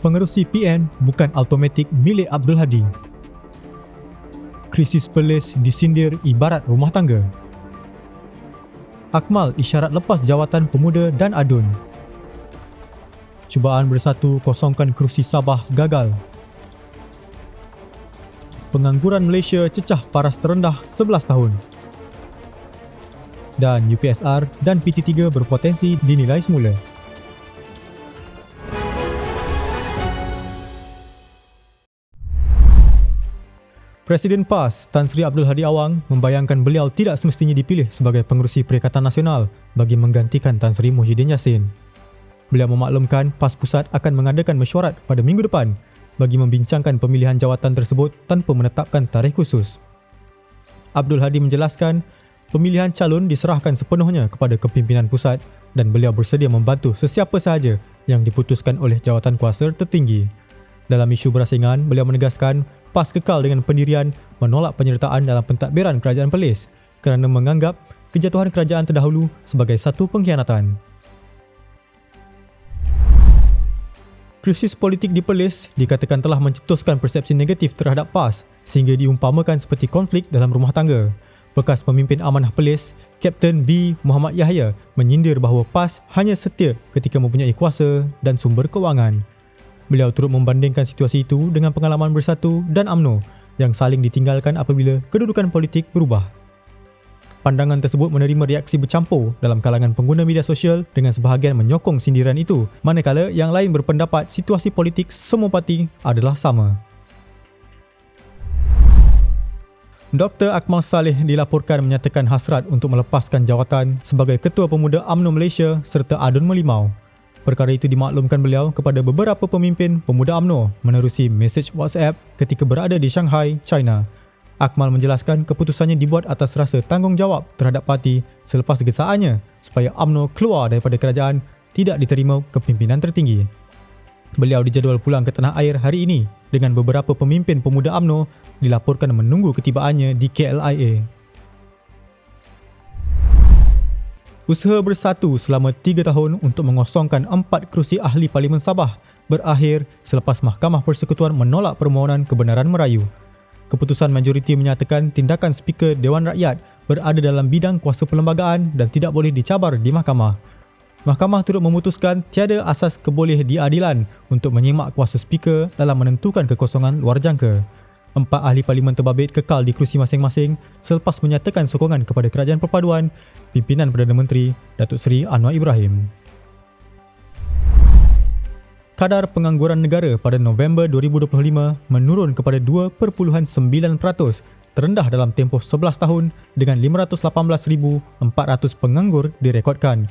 Pengerusi PN bukan automatik milik Abdul Hadi. Krisis Perlis disindir ibarat rumah tangga. Akmal isyarat lepas jawatan pemuda dan adun. Cubaan bersatu kosongkan kerusi Sabah gagal. Pengangguran Malaysia cecah paras terendah 11 tahun. Dan UPSR dan PT3 berpotensi dinilai semula. Presiden PAS Tan Sri Abdul Hadi Awang membayangkan beliau tidak semestinya dipilih sebagai pengerusi Perikatan Nasional bagi menggantikan Tan Sri Muhyiddin Yassin. Beliau memaklumkan PAS Pusat akan mengadakan mesyuarat pada minggu depan bagi membincangkan pemilihan jawatan tersebut tanpa menetapkan tarikh khusus. Abdul Hadi menjelaskan, pemilihan calon diserahkan sepenuhnya kepada kepimpinan pusat dan beliau bersedia membantu sesiapa sahaja yang diputuskan oleh jawatan kuasa tertinggi. Dalam isu berasingan, beliau menegaskan PAS kekal dengan pendirian menolak penyertaan dalam pentadbiran kerajaan Perlis kerana menganggap kejatuhan kerajaan terdahulu sebagai satu pengkhianatan. Krisis politik di Perlis dikatakan telah mencetuskan persepsi negatif terhadap PAS sehingga diumpamakan seperti konflik dalam rumah tangga. Bekas pemimpin amanah Perlis, Kapten B. Muhammad Yahya menyindir bahawa PAS hanya setia ketika mempunyai kuasa dan sumber kewangan. Beliau turut membandingkan situasi itu dengan pengalaman bersatu dan AMNO yang saling ditinggalkan apabila kedudukan politik berubah. Pandangan tersebut menerima reaksi bercampur dalam kalangan pengguna media sosial dengan sebahagian menyokong sindiran itu, manakala yang lain berpendapat situasi politik semua parti adalah sama. Dr. Akmal Saleh dilaporkan menyatakan hasrat untuk melepaskan jawatan sebagai Ketua Pemuda AMNO Malaysia serta Adun Melimau. Perkara itu dimaklumkan beliau kepada beberapa pemimpin pemuda AMNO menerusi mesej WhatsApp ketika berada di Shanghai, China. Akmal menjelaskan keputusannya dibuat atas rasa tanggungjawab terhadap parti selepas gesaannya supaya AMNO keluar daripada kerajaan tidak diterima kepimpinan tertinggi. Beliau dijadual pulang ke tanah air hari ini dengan beberapa pemimpin pemuda AMNO dilaporkan menunggu ketibaannya di KLIA. Usaha bersatu selama tiga tahun untuk mengosongkan empat kerusi ahli Parlimen Sabah berakhir selepas Mahkamah Persekutuan menolak permohonan kebenaran merayu. Keputusan majoriti menyatakan tindakan Speaker Dewan Rakyat berada dalam bidang kuasa perlembagaan dan tidak boleh dicabar di mahkamah. Mahkamah turut memutuskan tiada asas keboleh diadilan untuk menyimak kuasa Speaker dalam menentukan kekosongan luar jangka. Empat ahli parlimen terbabit kekal di kerusi masing-masing selepas menyatakan sokongan kepada kerajaan perpaduan pimpinan Perdana Menteri Datuk Seri Anwar Ibrahim. Kadar pengangguran negara pada November 2025 menurun kepada 2.9% terendah dalam tempoh 11 tahun dengan 518,400 penganggur direkodkan.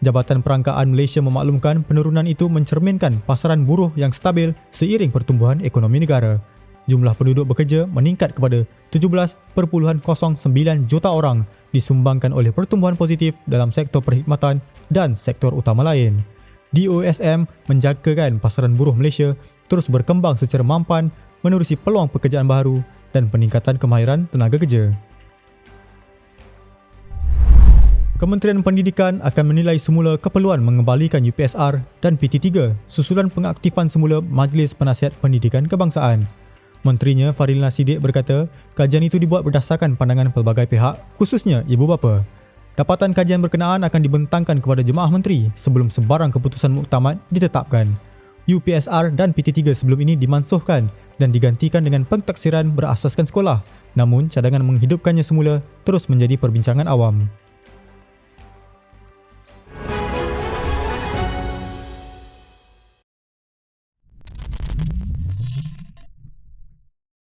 Jabatan Perangkaan Malaysia memaklumkan penurunan itu mencerminkan pasaran buruh yang stabil seiring pertumbuhan ekonomi negara jumlah penduduk bekerja meningkat kepada 17.09 juta orang disumbangkan oleh pertumbuhan positif dalam sektor perkhidmatan dan sektor utama lain. DOSM menjagakan pasaran buruh Malaysia terus berkembang secara mampan menerusi peluang pekerjaan baru dan peningkatan kemahiran tenaga kerja. Kementerian Pendidikan akan menilai semula keperluan mengembalikan UPSR dan PT3 susulan pengaktifan semula Majlis Penasihat Pendidikan Kebangsaan Menterinya Farilna Sidik berkata, kajian itu dibuat berdasarkan pandangan pelbagai pihak, khususnya ibu bapa. Dapatan kajian berkenaan akan dibentangkan kepada jemaah menteri sebelum sebarang keputusan muktamad ditetapkan. UPSR dan PT3 sebelum ini dimansuhkan dan digantikan dengan pentaksiran berasaskan sekolah. Namun, cadangan menghidupkannya semula terus menjadi perbincangan awam.